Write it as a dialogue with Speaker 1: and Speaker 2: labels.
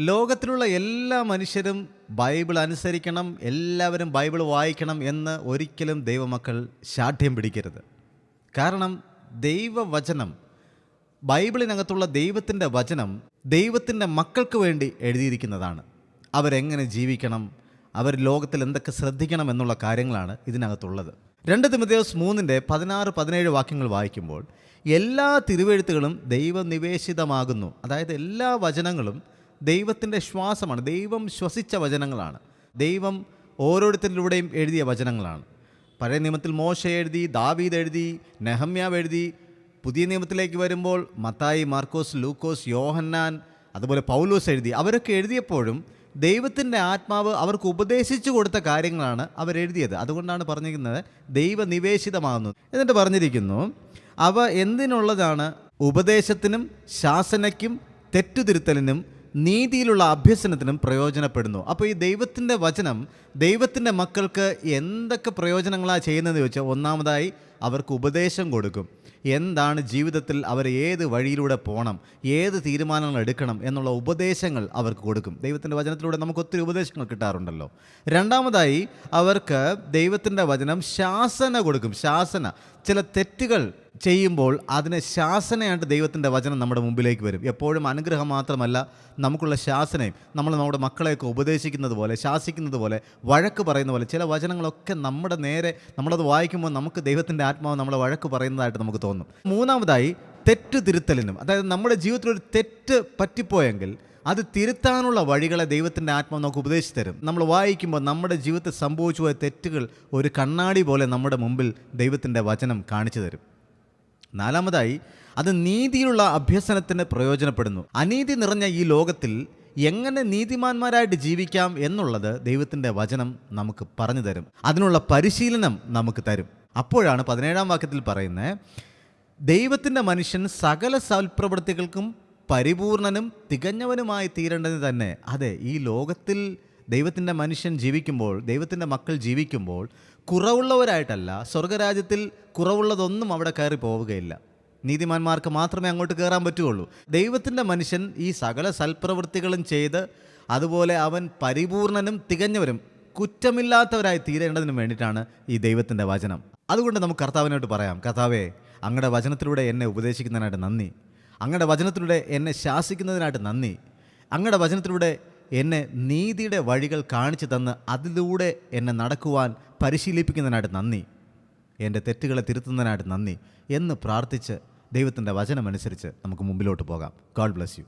Speaker 1: ലോകത്തിലുള്ള എല്ലാ മനുഷ്യരും ബൈബിൾ അനുസരിക്കണം എല്ലാവരും ബൈബിൾ വായിക്കണം എന്ന് ഒരിക്കലും ദൈവമക്കൾ ശാഠ്യം പിടിക്കരുത്. കാരണം ദൈവവചനം ബൈബിളിനകത്തുള്ള ദൈവത്തിന്റെ വചനം ദൈവത്തിന്റെ മക്കൾക്ക് വേണ്ടി എഴുതിയിരിക്കുന്നതാണ്. അവരെങ്ങനെ ജീവിക്കണം അവർ ലോകത്തിൽ എന്തൊക്കെ ശ്രദ്ധിക്കണം എന്നുള്ള കാര്യങ്ങളാണ് ഇതിനകത്തുള്ളത്. രണ്ട് തിമതയോസ് മൂന്നിന്റെ പതിനാറ് പതിനേഴ് വാക്യങ്ങൾ വായിക്കുമ്പോൾ എല്ലാ തിരുവെഴുത്തുകളും ദൈവനിവേശിതമാകുന്നു. അതായത് എല്ലാ വചനങ്ങളും ദൈവത്തിന്റെ ശ്വാസമാണ്. ദൈവം ശ്വസിച്ച വചനങ്ങളാണ്. ദൈവം ഓരോരുത്തരിലൂടെയും എഴുതിയ വചനങ്ങളാണ്. പഴയ നിയമത്തിൽ മോശ എഴുതി ദാവീദ് എഴുതി നെഹമ്യാവ് എഴുതി പുതിയ നിയമത്തിലേക്ക് വരുമ്പോൾ മത്തായി മാർക്കോസ് ലൂക്കോസ് യോഹന്നാൻ അതുപോലെ പൗലോസ് എഴുതി. അവരൊക്കെ എഴുതിയപ്പോഴും ദൈവത്തിന്റെ ആത്മാവ് അവർക്ക് ഉപദേശിച്ചു കൊടുത്ത കാര്യങ്ങളാണ് അവരെഴുതിയത് അതുകൊണ്ടാണ് പറഞ്ഞിരിക്കുന്നത് ദൈവനിവേശിതമാകുന്നു എന്നിട്ട് പറഞ്ഞിരിക്കുന്നു അവ എന്തിനുള്ളതാണ് ഉപദേശത്തിനും ശാസനയ്ക്കും തെറ്റുതിരുത്തലിനും നീതിയിലുള്ള അഭ്യസനത്തിനും പ്രയോജനപ്പെടുന്നു. അപ്പോൾ ഈ ദൈവത്തിന്റെ വചനം ദൈവത്തിന്റെ മക്കൾക്ക് എന്തൊക്കെ പ്രയോജനങ്ങളാണ് ചെയ്യുന്നതെന്ന് ചോദിച്ചാൽ ഒന്നാമതായി അവർക്ക് ഉപദേശം കൊടുക്കും. എന്താണ് ജീവിതത്തിൽ അവർ ഏത് വഴിയിലൂടെ പോകണം ഏത് തീരുമാനങ്ങൾ എടുക്കണം എന്നുള്ള ഉപദേശങ്ങൾ അവർക്ക് കൊടുക്കും. ദൈവത്തിന്റെ വചനത്തിലൂടെ നമുക്ക് ഒത്തിരി ഉപദേശങ്ങൾ കിട്ടാറുണ്ടല്ലോ. രണ്ടാമതായി അവർക്ക് ദൈവത്തിന്റെ വചനം ശാസന കൊടുക്കും. ശാസന. ചില തെറ്റുകൾ ചെയ്യുമ്പോൾ അതിന് ശാസനയായിട്ട് ദൈവത്തിന്റെ വചനം നമ്മുടെ മുമ്പിലേക്ക് വരും. എപ്പോഴും അനുഗ്രഹം മാത്രമല്ല നമുക്കുള്ള ശാസനയും. നമ്മൾ നമ്മുടെ മക്കളെയൊക്കെ ഉപദേശിക്കുന്നത് പോലെ ശാസിക്കുന്നത് പോലെ വഴക്ക് പറയുന്ന പോലെ ചില വചനങ്ങളൊക്കെ നമ്മുടെ നേരെ നമ്മളത് വായിക്കുമ്പോൾ നമുക്ക് ദൈവത്തിന്റെ ആത്മാവ് നമ്മളെ വഴക്ക് പറയുന്നതായിട്ട് നമുക്ക് തോന്നും. മൂന്നാമതായി തെറ്റ് തിരുത്തലിനും അതായത് നമ്മുടെ ജീവിതത്തിൽ ഒരു തെറ്റ് പറ്റിപ്പോയെങ്കിൽ അത് തിരുത്താനുള്ള വഴികളെ ദൈവത്തിന്റെ ആത്മാവ് നമുക്ക് ഉപദേശിച്ചു തരും. നമ്മൾ വായിക്കുമ്പോൾ നമ്മുടെ ജീവിതത്തിൽ സംഭവിച്ചു പോയ തെറ്റുകൾ ഒരു കണ്ണാടി പോലെ നമ്മുടെ മുമ്പിൽ ദൈവത്തിന്റെ വചനം കാണിച്ചു തരും. നാലാമതായി അത് നീതിയുള്ള അഭ്യസനത്തിന് പ്രയോജനപ്പെടുന്നു. അനീതി നിറഞ്ഞ ഈ ലോകത്തിൽ എങ്ങനെ നീതിമാന്മാരായിട്ട് ജീവിക്കാം എന്നുള്ളത് ദൈവത്തിന്റെ വചനം നമുക്ക് പറഞ്ഞു തരും. അതിനുള്ള പരിശീലനം നമുക്ക് തരും. അപ്പോഴാണ് പതിനേഴാം വാക്യത്തിൽ പറയുന്നത് ദൈവത്തിന്റെ മനുഷ്യൻ സകല സൽപ്രവൃത്തികൾക്കും പരിപൂർണനും തികഞ്ഞവനുമായി തീരേണ്ടത് തന്നെ. അതെ ഈ ലോകത്തിൽ ദൈവത്തിന്റെ മനുഷ്യൻ ജീവിക്കുമ്പോൾ ദൈവത്തിന്റെ മക്കൾ ജീവിക്കുമ്പോൾ കുറവുള്ളവരായിട്ടല്ല സ്വർഗരാജ്യത്തിൽ കുറവുള്ളതൊന്നും അവിടെ കയറി പോവുകയില്ല. നീതിമാന്മാർക്ക് മാത്രമേ അങ്ങോട്ട് കയറാൻ പറ്റുകയുള്ളൂ. ദൈവത്തിന്റെ മനുഷ്യൻ ഈ സകല സൽപ്രവൃത്തികളും ചെയ്ത് അതുപോലെ അവൻ പരിപൂർണനും തികഞ്ഞവരും കുറ്റമില്ലാത്തവരായി തീരേണ്ടതിന് വേണ്ടിയിട്ടാണ് ഈ ദൈവത്തിന്റെ വചനം. അതുകൊണ്ട് നമുക്ക് കർത്താവിനോട്ട് പറയാം കർത്താവേ അങ്ങയുടെ വചനത്തിലൂടെ എന്നെ ഉപദേശിക്കുന്നതിനായിട്ട് നന്ദി. അങ്ങയുടെ വചനത്തിലൂടെ എന്നെ ശാസിക്കുന്നതിനായിട്ട് നന്ദി. അങ്ങയുടെ വചനത്തിലൂടെ എന്നെ നീതിയുടെ വഴികൾ കാണിച്ചു തന്ന് അതിലൂടെ എന്നെ നടക്കുവാൻ പരിശീലിപ്പിക്കുന്നതിനായിട്ട് നന്ദി. എന്റെ തെറ്റുകളെ തിരുത്തുന്നതിനായിട്ട് നന്ദി. എന്ന് പ്രാർത്ഥിച്ച് ദൈവത്തിന്റെ വചനമനുസരിച്ച് നമുക്ക് മുമ്പിലോട്ട് പോകാം. God bless you